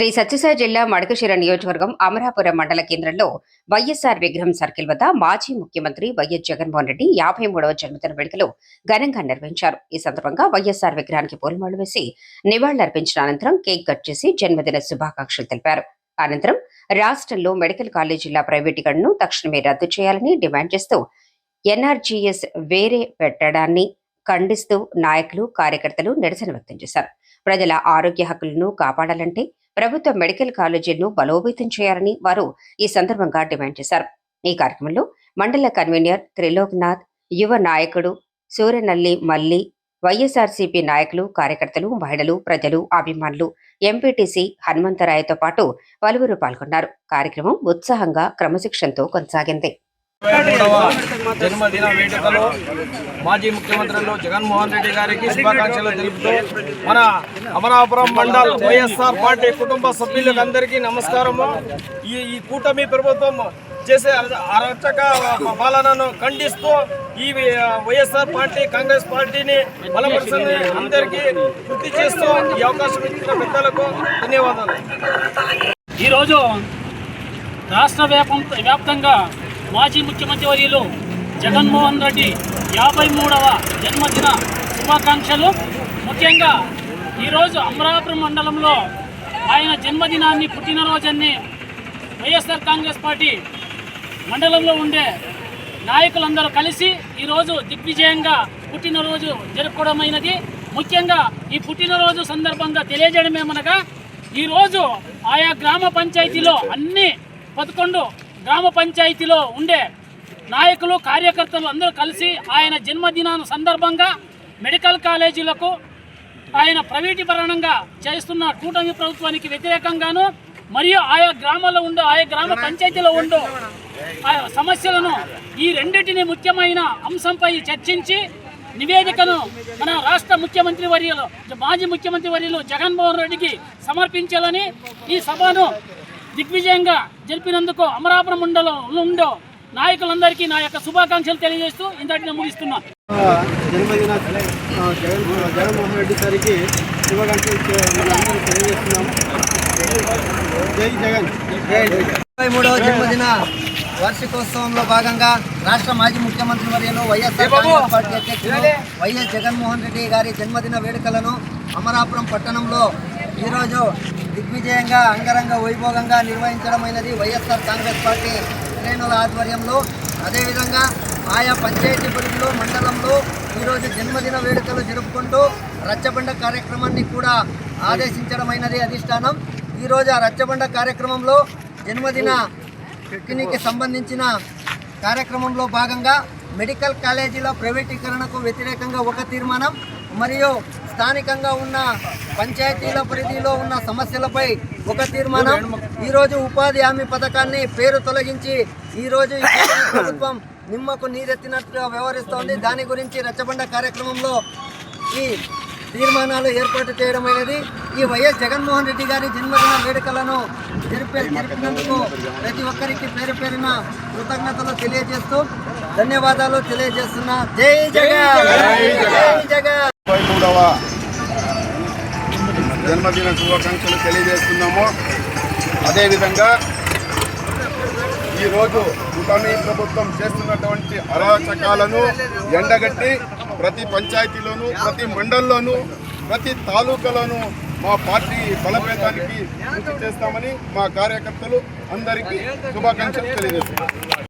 శ్రీ సత్యసాయి జిల్లా మడకశిర నియోజకవర్గం అమరాపురం మండల కేంద్రంలో వైఎస్ఆర్ విగ్రహం సర్కిల్ వద్ద మాజీ ముఖ్యమంత్రి వైఎస్ జగన్మోహన్ రెడ్డి యాభై మూడవ జన్మదిన వేడుకలు ఘనంగా నిర్వహించారు. ఈ సందర్భంగా వైఎస్ఆర్ విగ్రహానికి పూలమాలు వేసి నివాళులర్పించిన అనంతరం కేక్ కట్ చేసి జన్మదిన శుభాకాంక్షలు తెలిపారు. అనంతరం రాష్ట్రంలో మెడికల్ కాలేజీల ప్రైవేటీకరణను తక్షణమే రద్దు చేయాలని డిమాండ్ చేస్తూ ఎన్ఆర్జీఎస్ వేరే పెట్టడాన్ని ఖండిస్తూ నాయకులు కార్యకర్తలు నిరసన వ్యక్తం చేశారు. ప్రజల ఆరోగ్య హక్కులను కాపాడాలంటే ప్రభుత్వ మెడికల్ కాలేజీలను బలోపేతం చేయాలని వారు ఈ సందర్భంగా డిమాండ్ చేశారు. ఈ కార్యక్రమంలో మండల కన్వీనర్ త్రిలోక్నాథ్ యువ నాయకుడు సూర్యనల్లి మల్లి వైఎస్ఆర్సీపీ నాయకులు కార్యకర్తలు మహిళలు ప్రజలు అభిమానులు ఎంపీటీసీ హనుమంతరాయతో పాటు పలువురు పాల్గొన్నారు. కార్యక్రమం ఉత్సాహంగా క్రమశిక్షణతో కొనసాగింది. జన్మదిన వేడుకలో మాజీ ముఖ్యమంత్రులు జగన్మోహన్ రెడ్డి గారికి శుభాకాంక్షలు తెలుపుతూ మన అమరాపురం మండల్ వైఎస్ఆర్ పార్టీ కుటుంబ సభ్యులందరికీ నమస్కారము. ఈ ఈ కూటమి ప్రభుత్వం చేసే అరచక పాలనను ఖండిస్తూ ఈ వైఎస్ఆర్ పార్టీ కాంగ్రెస్ పార్టీని బలపరచని అందరికీ గుర్తు చేస్తూ ఈ అవకాశం ఇచ్చిన పెద్దలకు ధన్యవాదాలు. ఈరోజు రాష్ట్ర వ్యాపం వ్యాప్తంగా మాజీ ముఖ్యమంత్రి వర్యులు జగన్మోహన్ రెడ్డి యాభై మూడవ జన్మదిన శుభాకాంక్షలు. ముఖ్యంగా ఈరోజు అమరాపురం మండలంలో ఆయన జన్మదినాన్ని పుట్టినరోజన్ని వైఎస్ఆర్ కాంగ్రెస్ పార్టీ మండలంలో ఉండే నాయకులందరూ కలిసి ఈరోజు దిగ్విజయంగా పుట్టినరోజు జరుపుకోవడమైనది. ముఖ్యంగా ఈ పుట్టినరోజు సందర్భంగా తెలియజేయడమేమనగా ఈరోజు ఆయా గ్రామ పంచాయతీలో అన్ని పదకొండు గ్రామ పంచాయతీలో ఉండే నాయకులు కార్యకర్తలు అందరూ కలిసి ఆయన జన్మదినాన్ని సందర్భంగా మెడికల్ కాలేజీలకు ఆయన ప్రైవేటీకరణంగా చేస్తున్న కూటమి ప్రభుత్వానికి వ్యతిరేకంగాను మరియు ఆయా గ్రామాల్లో ఉండే ఆయా గ్రామ పంచాయతీలో ఉండు ఆయా సమస్యలను ఈ రెండింటిని ముఖ్యమైన అంశంపై చర్చించి నివేదికను మన రాష్ట్ర ముఖ్యమంత్రి వర్యులు మాజీ ముఖ్యమంత్రి వర్యులు జగన్మోహన్ రెడ్డికి సమర్పించాలని ఈ సభను దిగ్విజయంగా జరిపినందుకు అమరాపురం మండలంలో ఉండే నాయకులందరికీ నా యొక్క శుభాకాంక్షలు తెలియజేస్తూ ఇంతటిని ముగిస్తున్నాను జన్మదిన జగన్మోహన్ రెడ్డి గారికి శుభాకాంక్షలు చె- మనందరం తెలియజేస్తున్నాము జై జగన్. జై జగన్. ముప్పై మూడవ జన్మదిన వార్షికోత్సవంలో భాగంగా రాష్ట్ర మాజీ ముఖ్యమంత్రి వర్యులు వైఎస్ఆర్ కాంగ్రెస్ పార్టీ అధ్యక్షులు వైఎస్ జగన్మోహన్ రెడ్డి గారి జన్మదిన వేడుకలను అమరాపురం పట్టణంలో ఈరోజు దిగ్విజయంగా అంగరంగ వైభోగంగా నిర్వహించడమైనది వైఎస్ఆర్ కాంగ్రెస్ పార్టీ శ్రేణుల ఆధ్వర్యంలో. అదేవిధంగా ఆయా పంచాయతీ పరిధిలో మండలంలో ఈరోజు జన్మదిన వేడుకలు జరుపుకుంటూ రచ్చబండ కార్యక్రమాన్ని కూడా ఆదేశించడమైనది అధిష్టానం. ఈరోజు ఆ రచ్చబండ కార్యక్రమంలో జన్మదిన పిక్నిక్కి సంబంధించిన కార్యక్రమంలో భాగంగా మెడికల్ కాలేజీల ప్రైవేటీకరణకు వ్యతిరేకంగా ఒక తీర్మానం మరియు స్థానికంగా ఉన్న పంచాయతీల పరిధిలో ఉన్న సమస్యలపై ఒక తీర్మానం. ఈరోజు ఉపాధి హామీ పథకాన్ని పేరు తొలగించి ఈరోజు ప్రభుత్వం నిమ్మకు నీరెత్తినట్టుగా వ్యవహరిస్తోంది. దాని గురించి రచ్చబండ కార్యక్రమంలో ఈ తీర్మానాలు ఏర్పాటు చేయడమైనది ఈ వైఎస్ జగన్మోహన్ రెడ్డి గారి జన్మదిన వేడుకలను జరిపే జరిపినందుకు ప్రతి ఒక్కరికి పేరు పేరున కృతజ్ఞతలు తెలియజేస్తూ ధన్యవాదాలు తెలియజేస్తున్నా. జై జగన్! జై జగన్! ముప్పై మూడవ జన్మదిన శుభాకాంక్షలు తెలియజేస్తున్నాము. అదేవిధంగా ఈరోజు కూటమి ప్రభుత్వం చేస్తున్నటువంటి అరాచకాలను ఎండగట్టి ప్రతి పంచాయతీలోనూ ప్రతి మండలంలోనూ ప్రతి తాలూకాలోనూ మా పార్టీ బలపేతానికి కృషి చేస్తామని మా కార్యకర్తలు అందరికీ శుభాకాంక్షలు తెలియజేస్తున్నారు